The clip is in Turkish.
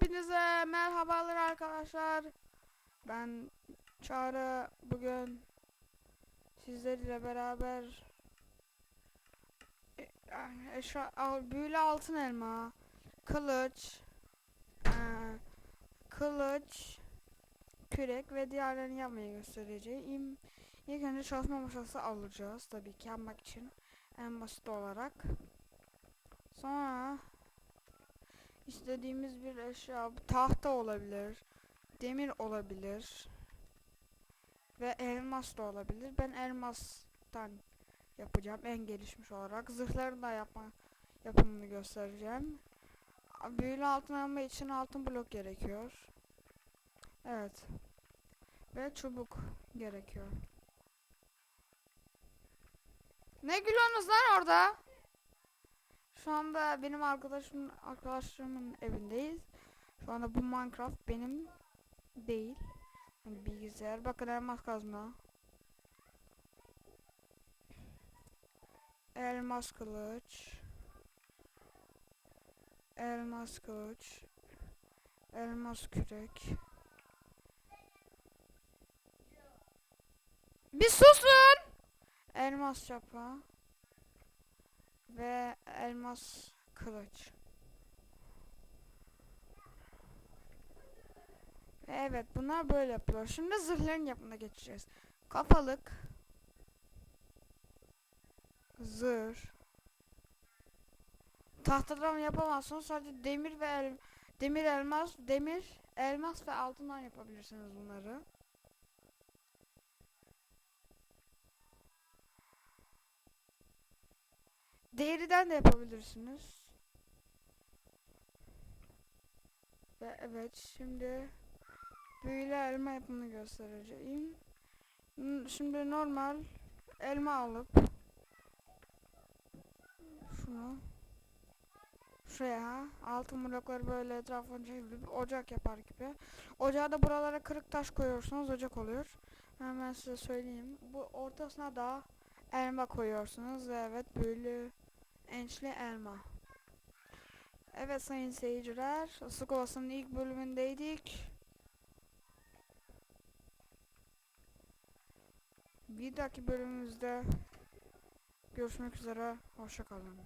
Hepinize merhabalar arkadaşlar. Ben Çağrı bugün sizlerle beraber e, eşya, büyülü altın elma, kılıç, eee, kılıç, kürek ve diğerlerini yapmayı göstereceğim. İlk önce çalışma masası alacağız tabii ki yapmak için en basit olarak. Sonra istediğimiz bir eşya tahta olabilir, demir olabilir ve elmas da olabilir. Ben elmastan yapacağım en gelişmiş olarak. Zırhların da yapma yapımını göstereceğim. Büyülü altın alma için altın blok gerekiyor. Evet. Ve çubuk gerekiyor. Ne gülüyorsunuz lan orada? Şu anda benim arkadaşım arkadaşlarımın evindeyiz. Şu anda bu Minecraft benim değil. Yani bilgisayar. Bakın elmas kazma. Elmas kılıç. Elmas kılıç. Elmas kürek. Bir susun! Elmas çapa ve elmas kılıç. Ve evet bunlar böyle yapılıyor. Şimdi zırhların yapımına geçeceğiz. Kafalık. Zırh. Tahtadan yapamazsınız. Sadece demir ve el, demir elmas, demir, elmas ve altından yapabilirsiniz bunları. Deriden de yapabilirsiniz. Ve evet şimdi büyülü elma yapımını göstereceğim. Şimdi normal elma alıp şunu şuraya altın blokları böyle etrafına çevirip ocak yapar gibi. Ocağa da buralara kırık taş koyuyorsunuz ocak oluyor. Hemen size söyleyeyim. Bu ortasına da elma koyuyorsunuz ve evet büyülü ençli elma. Evet sayın seyirciler, Isık Ovası'nın ilk bölümündeydik. Bir dahaki bölümümüzde görüşmek üzere, hoşçakalın.